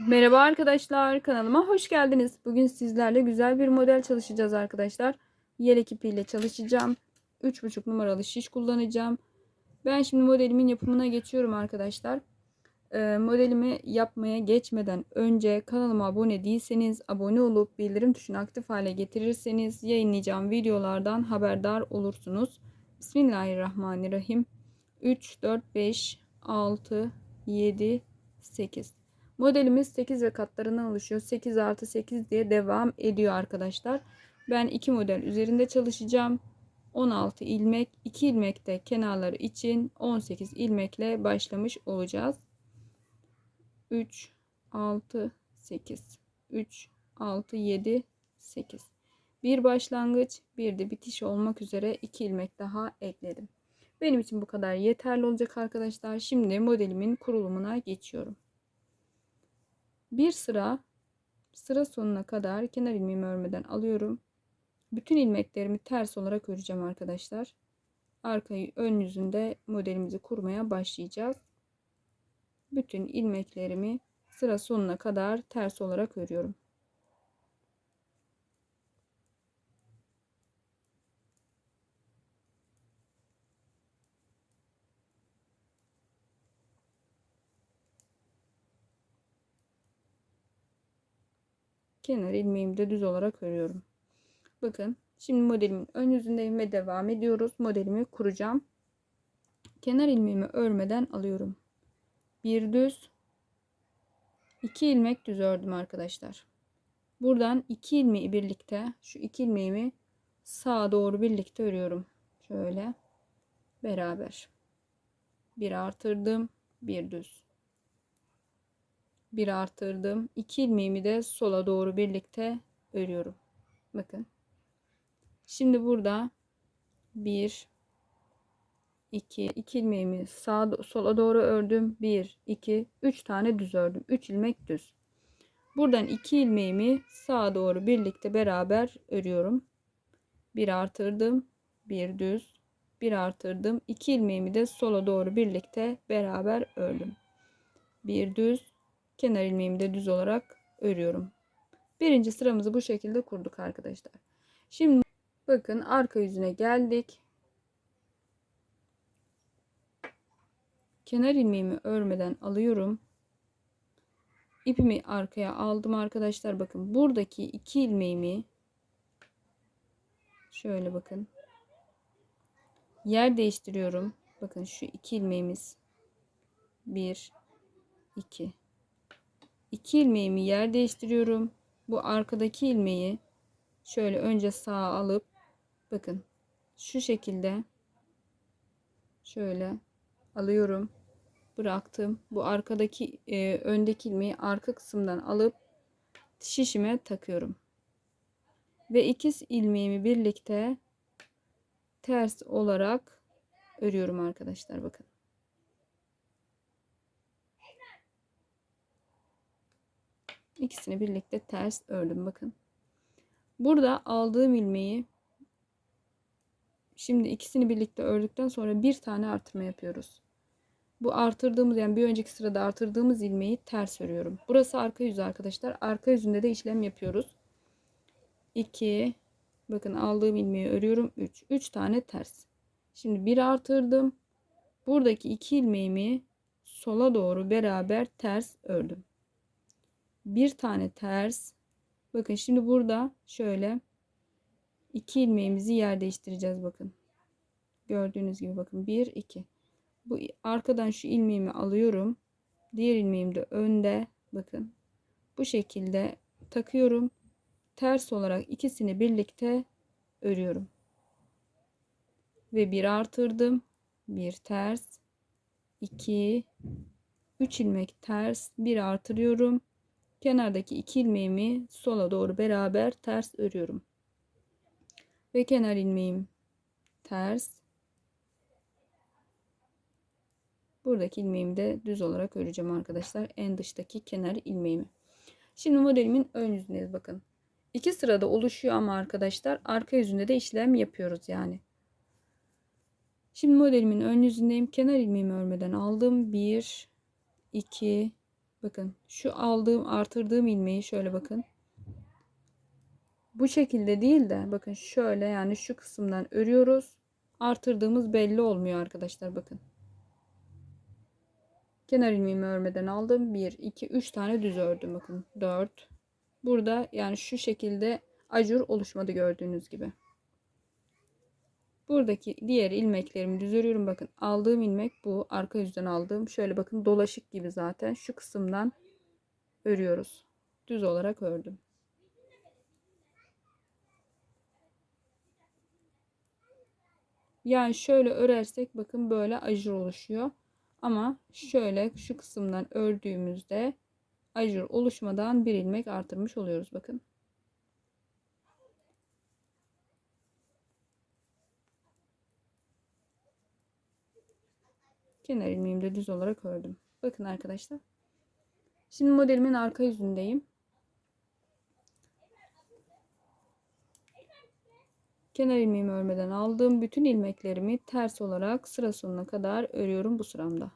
Merhaba arkadaşlar kanalıma hoş geldiniz. Bugün sizlerle güzel bir model çalışacağız arkadaşlar. Yelek ipiyle çalışacağım. 3,5 numaralı şiş kullanacağım. Ben şimdi modelimin yapımına geçiyorum arkadaşlar. Ee, modelimi yapmaya geçmeden önce kanalıma abone değilseniz abone olup bildirim tuşunu aktif hale getirirseniz yayınlayacağım videolardan haberdar olursunuz. Bismillahirrahmanirrahim. 3, 4, 5, 6, 7, 8. Modelimiz 8 ve katlarından oluşuyor. 8 artı 8 diye devam ediyor arkadaşlar. Ben 2 model üzerinde çalışacağım. 16 ilmek, 2 ilmek de kenarları için 18 ilmekle başlamış olacağız. 3, 6, 8, 3, 6, 7, 8. Bir başlangıç, bir de bitiş olmak üzere 2 ilmek daha ekledim. Benim için bu kadar yeterli olacak arkadaşlar. Şimdi modelimin kurulumuna geçiyorum. Bir sıra sıra sonuna kadar kenar ilmeğimi örmeden alıyorum. Bütün ilmeklerimi ters olarak öreceğim arkadaşlar. Arkayı ön yüzünde modelimizi kurmaya başlayacağız. Bütün ilmeklerimi sıra sonuna kadar ters olarak örüyorum. Kenar ilmeğimi de düz olarak örüyorum. Bakın şimdi modelimin ön yüzündeyim ve devam ediyoruz. Modelimi kuracağım. Kenar ilmeğimi örmeden alıyorum. Bir düz, iki ilmek düz ördüm arkadaşlar. Buradan iki ilmeği birlikte şu iki ilmeğimi sağa doğru birlikte örüyorum. Şöyle beraber. Bir artırdım, bir düz bir artırdım. 2 ilmeğimi de sola doğru birlikte örüyorum. Bakın. Şimdi burada 1 2 2 ilmeğimi sağa sola doğru ördüm. 1 2 3 tane düz ördüm. 3 ilmek düz. Buradan 2 ilmeğimi sağa doğru birlikte beraber örüyorum. Bir artırdım, bir düz, bir artırdım. 2 ilmeğimi de sola doğru birlikte beraber ördüm. Bir düz, kenar ilmeğimi de düz olarak örüyorum. Birinci sıramızı bu şekilde kurduk arkadaşlar. Şimdi bakın arka yüzüne geldik. Kenar ilmeğimi örmeden alıyorum. İpimi arkaya aldım arkadaşlar. Bakın buradaki iki ilmeğimi şöyle bakın. Yer değiştiriyorum. Bakın şu iki ilmeğimiz. Bir, iki. 2 ilmeğimi yer değiştiriyorum. Bu arkadaki ilmeği şöyle önce sağa alıp bakın şu şekilde şöyle alıyorum. Bıraktım. Bu arkadaki e, öndeki ilmeği arka kısımdan alıp şişime takıyorum. Ve ikiz ilmeğimi birlikte ters olarak örüyorum arkadaşlar bakın. İkisini birlikte ters ördüm bakın. Burada aldığım ilmeği şimdi ikisini birlikte ördükten sonra bir tane artırma yapıyoruz. Bu artırdığımız yani bir önceki sırada artırdığımız ilmeği ters örüyorum. Burası arka yüzü arkadaşlar. Arka yüzünde de işlem yapıyoruz. 2 bakın aldığım ilmeği örüyorum 3. 3 tane ters. Şimdi bir artırdım. Buradaki iki ilmeğimi sola doğru beraber ters ördüm bir tane ters. Bakın şimdi burada şöyle iki ilmeğimizi yer değiştireceğiz bakın. Gördüğünüz gibi bakın 1 2 bu arkadan şu ilmeğimi alıyorum. Diğer ilmeğim de önde. Bakın bu şekilde takıyorum. Ters olarak ikisini birlikte örüyorum. Ve bir artırdım. Bir ters. 2 3 ilmek ters. Bir artırıyorum kenardaki iki ilmeğimi sola doğru beraber ters örüyorum. Ve kenar ilmeğim ters. Buradaki ilmeğimi de düz olarak öreceğim arkadaşlar. En dıştaki kenar ilmeğimi. Şimdi modelimin ön yüzündeyiz bakın. İki sırada oluşuyor ama arkadaşlar arka yüzünde de işlem yapıyoruz yani. Şimdi modelimin ön yüzündeyim. Kenar ilmeğimi örmeden aldım. 1 2 Bakın şu aldığım artırdığım ilmeği şöyle bakın. Bu şekilde değil de bakın şöyle yani şu kısımdan örüyoruz. Artırdığımız belli olmuyor arkadaşlar bakın. Kenar ilmeğimi örmeden aldım. 1, 2, 3 tane düz ördüm. Bakın 4. Burada yani şu şekilde acur oluşmadı gördüğünüz gibi. Buradaki diğer ilmeklerimi düz örüyorum. Bakın aldığım ilmek bu. Arka yüzden aldığım. Şöyle bakın dolaşık gibi zaten. Şu kısımdan örüyoruz. Düz olarak ördüm. Yani şöyle örersek bakın böyle ajur oluşuyor. Ama şöyle şu kısımdan ördüğümüzde ajur oluşmadan bir ilmek artırmış oluyoruz bakın. Kenar ilmeğimi de düz olarak ördüm. Bakın arkadaşlar. Şimdi modelimin arka yüzündeyim. Kenar ilmeğimi örmeden aldığım bütün ilmeklerimi ters olarak sıra sonuna kadar örüyorum bu sıramda.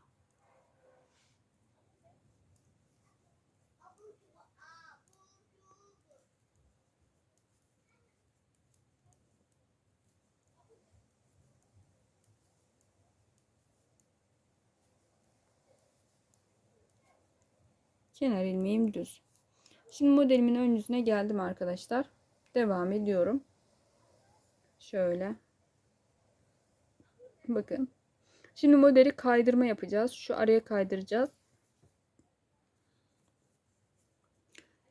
Kenar ilmeğim düz. Şimdi modelimin ön yüzüne geldim arkadaşlar. Devam ediyorum. Şöyle. Bakın. Şimdi modeli kaydırma yapacağız. Şu araya kaydıracağız.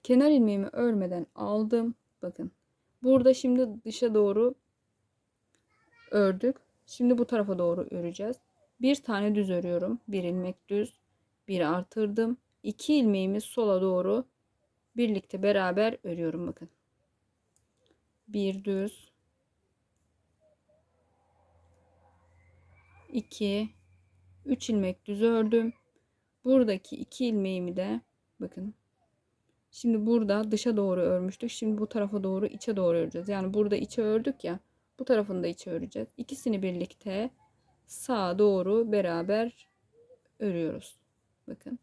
Kenar ilmeğimi örmeden aldım. Bakın. Burada şimdi dışa doğru ördük. Şimdi bu tarafa doğru öreceğiz. Bir tane düz örüyorum. Bir ilmek düz. Bir artırdım. İki ilmeğimi sola doğru birlikte beraber örüyorum. Bakın. Bir düz. 2 3 ilmek düz ördüm. Buradaki 2 ilmeğimi de bakın. Şimdi burada dışa doğru örmüştük. Şimdi bu tarafa doğru içe doğru öreceğiz. Yani burada içe ördük ya. Bu tarafını da içe öreceğiz. İkisini birlikte sağa doğru beraber örüyoruz. Bakın.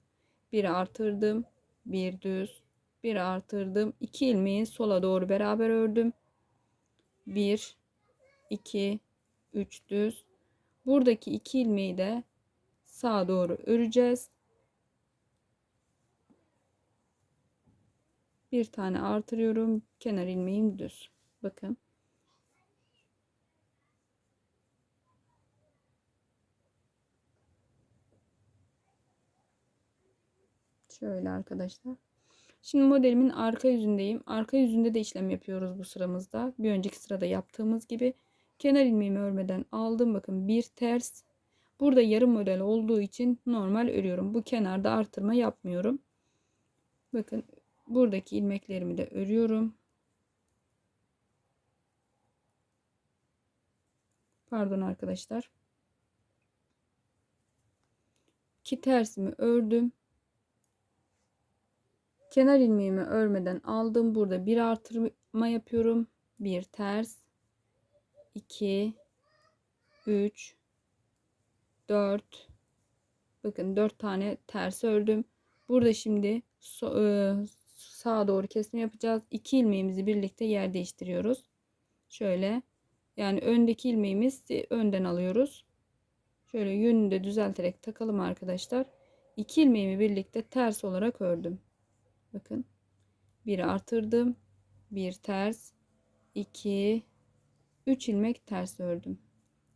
Bir artırdım. Bir düz. Bir artırdım. 2 ilmeği sola doğru beraber ördüm. 1 2 3 düz Buradaki iki ilmeği de sağa doğru öreceğiz. Bir tane artırıyorum. Kenar ilmeğim düz. Bakın. Şöyle arkadaşlar. Şimdi modelimin arka yüzündeyim. Arka yüzünde de işlem yapıyoruz bu sıramızda. Bir önceki sırada yaptığımız gibi. Kenar ilmeğimi örmeden aldım. Bakın bir ters. Burada yarım model olduğu için normal örüyorum. Bu kenarda artırma yapmıyorum. Bakın buradaki ilmeklerimi de örüyorum. Pardon arkadaşlar. İki tersimi ördüm. Kenar ilmeğimi örmeden aldım. Burada bir artırma yapıyorum. Bir ters 2 3 4 bakın 4 tane ters ördüm. Burada şimdi so, e, sağa doğru kesim yapacağız. 2 ilmeğimizi birlikte yer değiştiriyoruz. Şöyle yani öndeki ilmeğimiz önden alıyoruz. Şöyle yönünü de düzelterek takalım arkadaşlar. 2 ilmeğimi birlikte ters olarak ördüm. Bakın. Bir artırdım. Bir ters. 2 3 ilmek ters ördüm.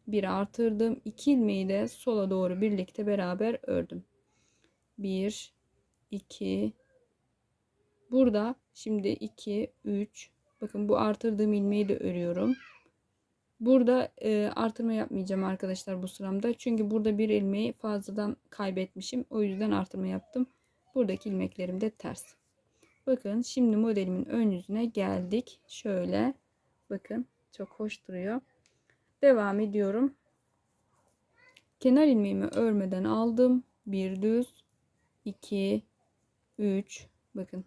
Bir artırdım. 2 ilmeği de sola doğru birlikte beraber ördüm. 1 2 Burada şimdi 2 3 bakın bu artırdığım ilmeği de örüyorum. Burada e, artırma yapmayacağım arkadaşlar bu sıramda. Çünkü burada bir ilmeği fazladan kaybetmişim. O yüzden artırma yaptım. Buradaki ilmeklerim de ters. Bakın şimdi modelimin ön yüzüne geldik. Şöyle bakın çok hoş duruyor. Devam ediyorum. Kenar ilmeğimi örmeden aldım. Bir düz, 2, 3. Bakın.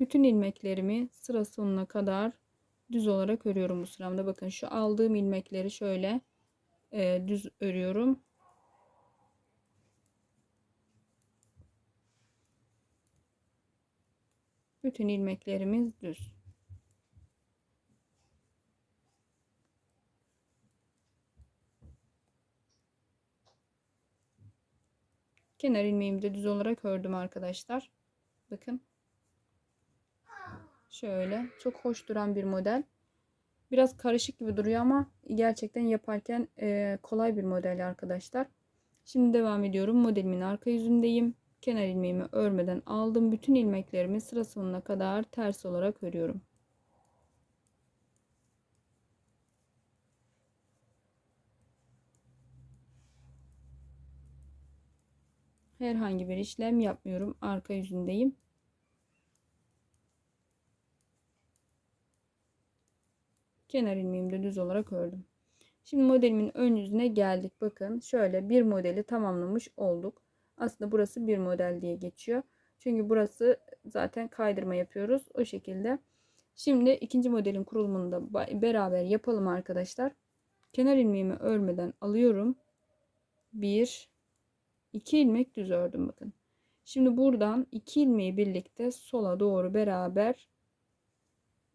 Bütün ilmeklerimi sıra sonuna kadar düz olarak örüyorum bu sıramda. Bakın şu aldığım ilmekleri şöyle e, düz örüyorum. Bütün ilmeklerimiz düz. Kenar ilmeğimi de düz olarak ördüm arkadaşlar. Bakın. Şöyle çok hoş duran bir model. Biraz karışık gibi duruyor ama gerçekten yaparken kolay bir model arkadaşlar. Şimdi devam ediyorum. Modelimin arka yüzündeyim. Kenar ilmeğimi örmeden aldım. Bütün ilmeklerimi sıra sonuna kadar ters olarak örüyorum. Herhangi bir işlem yapmıyorum. Arka yüzündeyim. Kenar ilmeğimi de düz olarak ördüm. Şimdi modelimin ön yüzüne geldik. Bakın şöyle bir modeli tamamlamış olduk. Aslında burası bir model diye geçiyor. Çünkü burası zaten kaydırma yapıyoruz. O şekilde. Şimdi ikinci modelin kurulumunu da beraber yapalım arkadaşlar. Kenar ilmeğimi örmeden alıyorum. Bir, iki ilmek düz ördüm bakın. Şimdi buradan iki ilmeği birlikte sola doğru beraber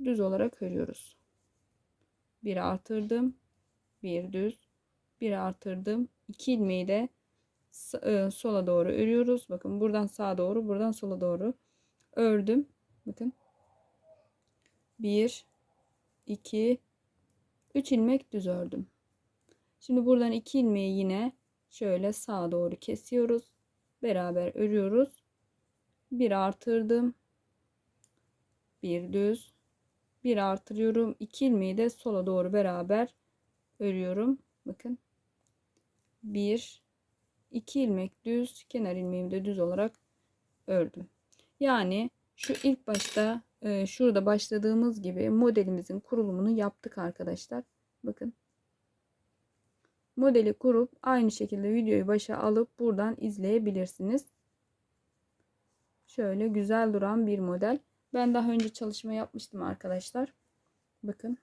düz olarak örüyoruz. Bir artırdım. Bir düz. Bir artırdım. iki ilmeği de sola doğru örüyoruz. Bakın buradan sağa doğru, buradan sola doğru ördüm. Bakın. 1 2 3 ilmek düz ördüm. Şimdi buradan 2 ilmeği yine şöyle sağa doğru kesiyoruz. Beraber örüyoruz. Bir artırdım. Bir düz. Bir artırıyorum. 2 ilmeği de sola doğru beraber örüyorum. Bakın. 1 2 ilmek düz, kenar ilmeğimi de düz olarak ördüm. Yani şu ilk başta e, şurada başladığımız gibi modelimizin kurulumunu yaptık arkadaşlar. Bakın. Modeli kurup aynı şekilde videoyu başa alıp buradan izleyebilirsiniz. Şöyle güzel duran bir model. Ben daha önce çalışma yapmıştım arkadaşlar. Bakın.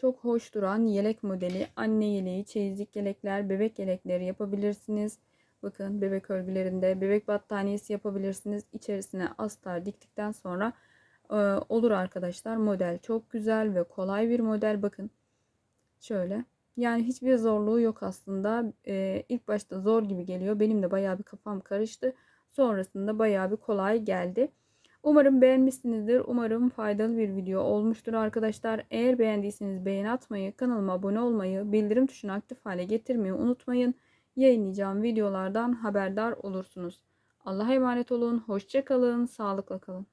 Çok hoş duran yelek modeli. Anne yeleği, çeyizlik yelekler, bebek yelekleri yapabilirsiniz. Bakın bebek örgülerinde bebek battaniyesi yapabilirsiniz. İçerisine astar diktikten sonra e, olur arkadaşlar. Model çok güzel ve kolay bir model. Bakın şöyle. Yani hiçbir zorluğu yok aslında. E, ilk başta zor gibi geliyor. Benim de bayağı bir kafam karıştı. Sonrasında bayağı bir kolay geldi. Umarım beğenmişsinizdir. Umarım faydalı bir video olmuştur arkadaşlar. Eğer beğendiyseniz beğen atmayı, kanalıma abone olmayı, bildirim tuşunu aktif hale getirmeyi unutmayın. Yayınlayacağım videolardan haberdar olursunuz. Allah'a emanet olun. Hoşçakalın. Sağlıkla kalın.